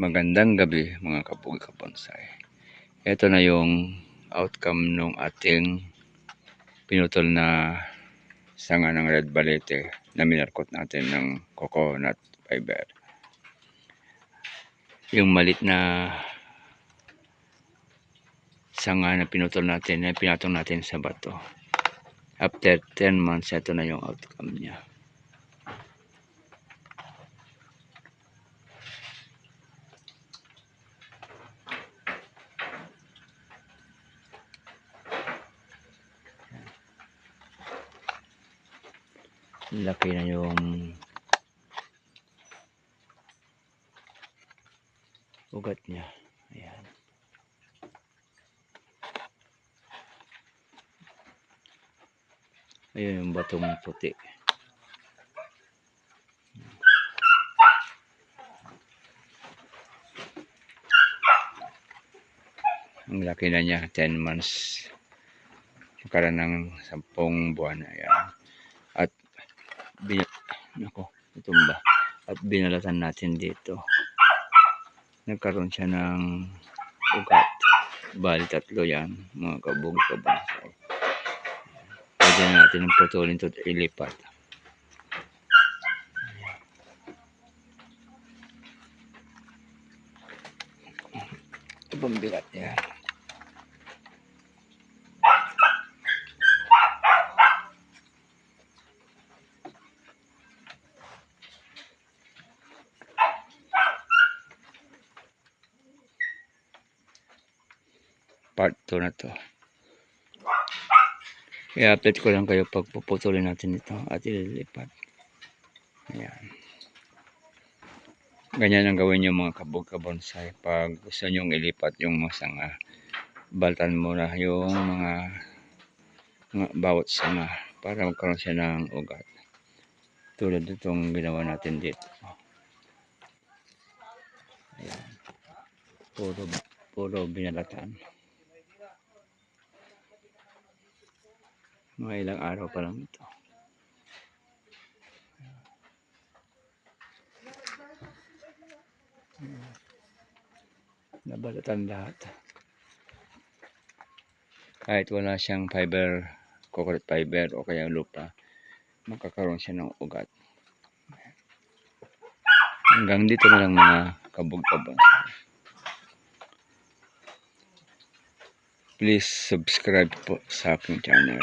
Magandang gabi mga kabog kabonsai. Ito na yung outcome nung ating pinutol na sanga ng red balete na minarkot natin ng coconut fiber. Yung malit na sanga na pinutol natin, na pinatong natin sa bato. After 10 months, ito na yung outcome niya. Laki na yung ugat niya. Ayan. Ayun yung batong puti. Ang laki na niya 10 months. Magkaroon ng 10 buwan. Ayan bin nako itumba at binalatan natin dito. Nagkaroon siya ng ugat. Bali tatlo yan mga kabog kabansay pwede na natin ang putulin to ilipat. Ito pang bigat yan part 2 na to. I-update ko lang kayo pag puputulin natin ito at ililipat. Ayan. Ganyan ang gawin yung mga kabog kabonsai pag gusto nyong ilipat yung mga sanga. Baltan mo na yung mga, mga bawat sanga para magkaroon siya ng ugat. Tulad itong ginawa natin dito. Ayan. Puro, puro binalatan. Mga ilang araw pa lang ito. Nabalatan lahat. Kahit wala siyang fiber coconut fiber o kaya lupa magkakaroon siya ng ugat. Hanggang dito na lang mga kabog-kabog please subscribe po sa aking channel